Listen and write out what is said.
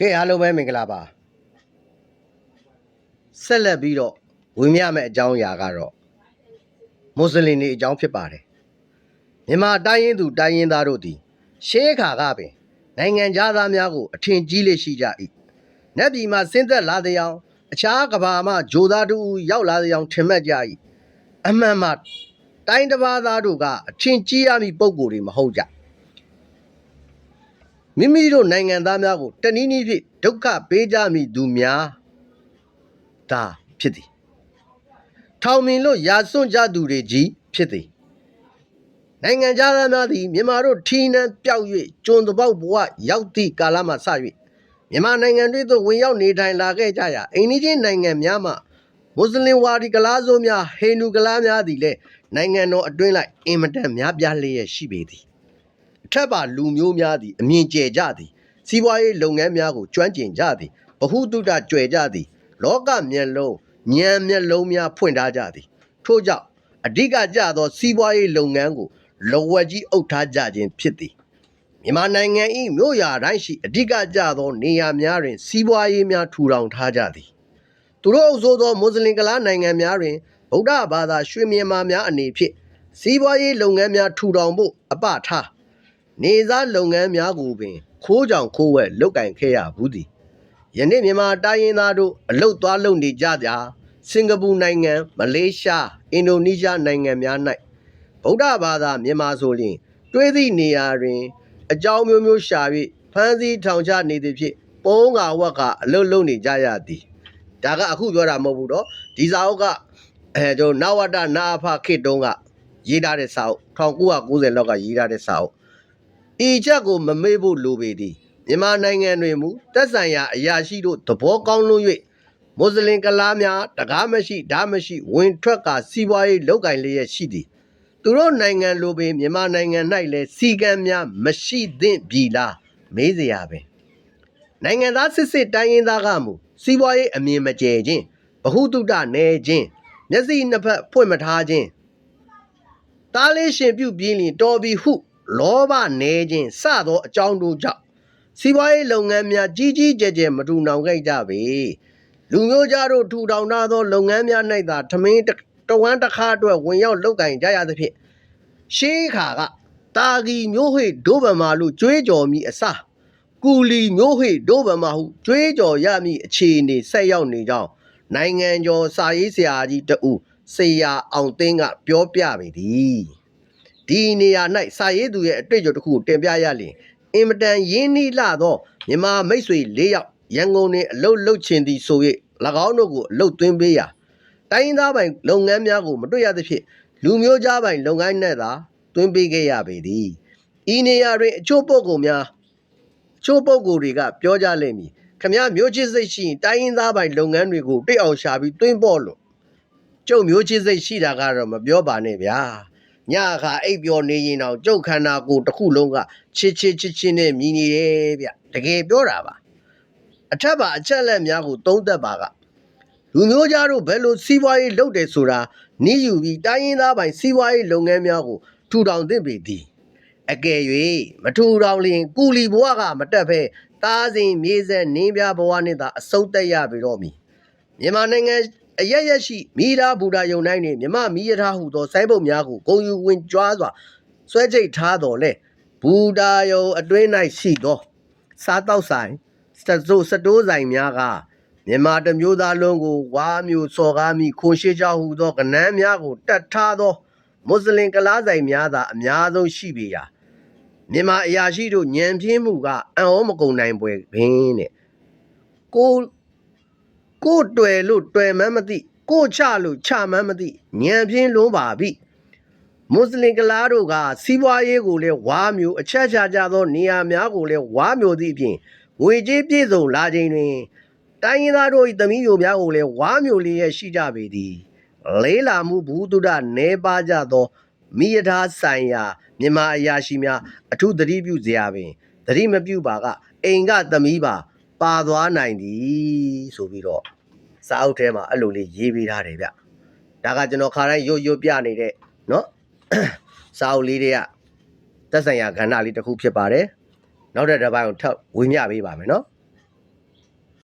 ကဲအားလုံးပဲမင်္ဂလာပါဆက်လက်ပြီးတော့ဝင်မြမယ့်အကြောင်းအရာကတော့မွတ်စလင်တွေအကြောင်းဖြစ်ပါတယ်မြန်မာတိုင်းရင်းသူတိုင်းရင်းသားတို့သည်ရှေးခါကပင် နိုင်ငံသားများကိုအထင်ကြီးလေးရှိကြ၏နတ်ပြည်မှာဆင်းသက်လာတဲ့အောင်အခြားကဘာမှဂျိုသားတို့ရောက်လာတဲ့အောင်ထင်မှတ်ကြ၏အမှန်မှတိုင်းတစ်ပါးသားတို့ကအထင်ကြီးရမည့်ပုံကိုယ်တွေမဟုတ်ကြ မိမိတို့နိုင်ငံသားများကိုတနည်းနည်းဖြင့်ဒုက္ခပေးကြမိသူများဒါဖြစ်သည်ထောင်မင်လို့ရာစွန့်ကြသူတွေကြီးဖြစ်သည်နိုင်ငံသားများသည်မြန်မာတို့ထီးနှံပျောက်၍ကျွန်းတပေါက်ဘဝရောက်သည့်ကာလမှစ၍မြန်မာနိုင်ငံတွေသို့ဝင်ရောက်နေထိုင်လာခဲ့ကြရာအိန္ဒိချင်းနိုင်ငံများမှမွတ်စလင်ဝါဒီကလားစိုးများဟိန္ဒူကလားများသည်လည်းနိုင်ငံတော်အတွင်း၌အင်မတန်များပြားလျက်ရှိပေသည်အ ထက်ပါလူမျိုးများသည်အမြင်ကျဲကြသည်စီးပွားရေးလုပ်ငန်းများကိုကျွမ်းကျင်ကြသည်ဗဟုသုတကြွယ်ကြသည် လောကမျက်လုံးဉာဏ်မျက်လုံးများဖွင့်ထားကြသည်ထို့ကြောင့်အဓိကကျသော စီးပွားရေးလုပ်ငန်းကိုလောဝက်ကြီးအုပ်ထားကြခြင်းဖြစ်သည်မြန်မာနိုင်ငံ၏မြို့ရာတိုင်းရှိအဓိကကျသော နေရာများတွင် စီးပွားရေးများထူထောင်ထားကြသည်သူတို့အုပ်စိုးသောမွတ်စလင်ကလားနိုင်ငံများတွင်ဗုဒ္ဓဘာသာရွှေမြန်မာများအနေဖြင့်စီးပွားရေးလုပ်ငန်းများထူထောင်ဖို့အပထား နေစားလုပ်ငန်းများကိုပင် ခိုးကြောင်ခိုးဝဲလုတ်ကင်ခဲ့ရဘူးသည်ယနေ့မြန်မာတိုင်းရင်းသားတို့အလုတ်သွားလုပ်နေကြကြစင်ကာပူနိုင်ငံမလေးရှားအင်ဒိုနီးရှားနိုင်ငံများ၌ဗုဒ္ဓဘာသာမြန်မာဆိုလျှင် တွေးသည့်နေရာတွင် အကြောင်းမျိုးမျိုးရှာ၍ဖမ်းဆီးထောင်ချနေသည်ဖြင့်ပုံးငါဝက်ကအလုတ်လုပ်နေကြရသည်ဒါကအခုပြောတာမဟုတ်ဘူးတော့ဒီစာအုပ်ကအဲကျွန်တော်နဝတ္တနာအဖခေတ်တုန်းကရေးထားတဲ့စာအုပ်1990လောက်ကရေးထားတဲ့စာအုပ် ဤချက်ကိုမမေ့ဖို့လိုပေသည်မြန်မာနိုင်ငံတွင်မူတက်ဆိုင်ရာအရာရှိတို့သဘောကောင်းလွန်း၍မွတ်စလင်ကလားများတကားမရှိဓာမရှိဝင်ထွက်ကစီးပွားရေးလောက်ကင်လျက်ရှိသည်သူတို့နိုင်ငံလိုပင်မြန်မာနိုင်ငံ၌လည်းစီကံများမရှိသင့်ပြီလားမေးစရာပင်နိုင်ငံသားစစ်စစ်တိုင်းရင်းသားကမူစီးပွားရေးအမြင်မကျဲခြင်းဗဟုသုတနေခြင်းမျက်စိနှစ်ဖက်ဖွင့်မထားခြင်းတားလေးရှင်ပြုတ်ပြင်းလင်တော်ပြီဟု လောဘနေခြင်းစသောအကြောင်းတို့ကြောင့်စီးပွားရေးလုပ်ငန်းများကြီးကြီးကျယ်ကျယ်မထူထောင်ခဲ့ကြပေလူမျိုးသားတို့ထူထောင်ထားသော လုပ်ငန်းများ၌သာထမင်းတစ်တဝမ်းတစ်ခါအတွက်ဝင်ရောက်လုပ်ကင်ကြရသဖြင့်ရှေးခါကတာဂီမျိုးဟိဒိုးဗမာလို့ကြွေးကြော်မိအစကူလီမျိုးဟိဒိုးဗမာဟုကြွေးကြော်ရမည့်အခြေအနေဆက်ရောက်နေကြောင်းနိုင်ငံကျော်စာရေးဆရာကြီးတဦးစေယာအောင်သိန်းကပြောပြပေသည် ဒီနေရာ၌စာရေးသူရဲ့အတွေ့အကြုံတစ်ခုကိုတင်ပြရလျင်အင်မတန်ရင်းနှီးလာသောမြန်မာမိတ်ဆွေ၄ယောက်ရန်ကုန်တွင်အလုတ်လုတ်ချင်သည်ဆို၍၎င်းတို့ကိုအလုတ်သွင်းပေးရာတိုင်းရင်းသားပိုင်လုပ်ငန်းများကိုမတွေ့ရသဖြင့်လူမျိုးကြားပိုင်လုပ်ငန်းနဲ့သာသွင်းပေးခဲ့ရပေသည်ဤနေရာတွင်အချို့ပုဂ္ဂိုလ်များအချို့ပုဂ္ဂိုလ်တွေကပြောကြလိမ့်မည်ခမည်းမျိုးချစ်စိတ်ရှိရင်တိုင်းရင်းသားပိုင်လုပ်ငန်းတွေကိုတိတ်အောင်ရှာပြီးသွင်းဖို့လို့ကျုပ်မျိုးချစ်စိတ်ရှိတာကတော့မပြောပါနဲ့ဗျာ ညခါအိပ်ပျော်နေရင်တော့ကြုတ်ခန္ဓာကိုယ်တစ်ခုလုံးကချစ်ချစ်ချစ်ချစ်နဲ့မြည်နေတယ်ဗျတကယ်ပြောတာပါအထက်ပါအချက်လက်များကိုသုံးသက်ပါကလူမျိုးသားတို့ဘယ်လိုစီးပွားရေးလုပ်တယ်ဆိုတာနီးယူပြီးတိုင်းရင်းသားပိုင်စီးပွားရေးလုပ်ငန်းများကိုထူထောင်သင့်ပေသည်အကယ်၍မထူထောင်လျင်ကူလီဘဝကမတက်ဖဲသားစဉ်မြေဆက်နင်းပြဘဝနှင့်သာအဆုံးသက်ရပြီတော့မည်မြန်မာနိုင်ငံ အရရက်ရှိမိသားဘူတာယုံတိုင်းနှင့်မြမမီးရထားဟုသောစိုင်းပုတ်များကိုဂုံယူဝင်ကြွားစွာဆွဲချိတ်ထားတော်လဲဘူတာယုံအတွင်း၌ရှိသောစားတောက်ဆိုင်စတိုးစတိုးဆိုင်များကမြန်မာတစ်မျိုးသားလုံးကိုဝါမျိုးစော်ကားမိခွန်ရှိကြဟုသောကနန်းများကိုတတ်ထားသောမွတ်စလင်ကလားဆိုင်များသာအများဆုံးရှိပေရာမြန်မာအရာရှိတို့ညံပြင်းမှုကအံ့ဩမကုန်နိုင်ပွဲပင်တဲ့ကို ကိုယ်တွေ့လို့တွေ့မှန်းမသိကိုယ်ချလို့ချမှန်းမသိညံပြင်းလုံးပါပြီမွတ်စလင်ကလားတို့ကစီးပွားရေးကိုလည်းဝါမျိုးအချက်ချကြသောနေရာများကိုလည်းဝါမျိုးသည့်အပြင်ငွေကြေးပြည့်စုံလာခြင်းတွင် တိုင်းရင်းသားတို့၏သမီးမျိုးများကိုလည်းဝါမျိုးလေးရဲ့ရှိကြပေသည်လေးလာမှုဘုဒ္ဓနေပါကြသောမိယထာဆိုင်ရာမြန်မာအရာရှိများအထုသတိပြုစရာပင်သတိမပြုပါကအိမ်ကသမီးပါ ပါသွားနိုင်သည်ဆိုပြီးတော့ စာအုပ်ထဲမှာအဲ့လိုလေးရေးပေးထားတယ်ဗျဒါကကျွန်တော်ခါတိုင်းရွတ်ရွတ်ပြနေတဲ့နော်စာအုပ်လေးတွေကသက်ဆိုင်ရာကဏ္ဍလေးတစ်ခုဖြစ်ပါတယ်နောက်တဲ့တစ်ပိုင်းကိုထပ်ဝင်ပြပေးပါမယ်နော်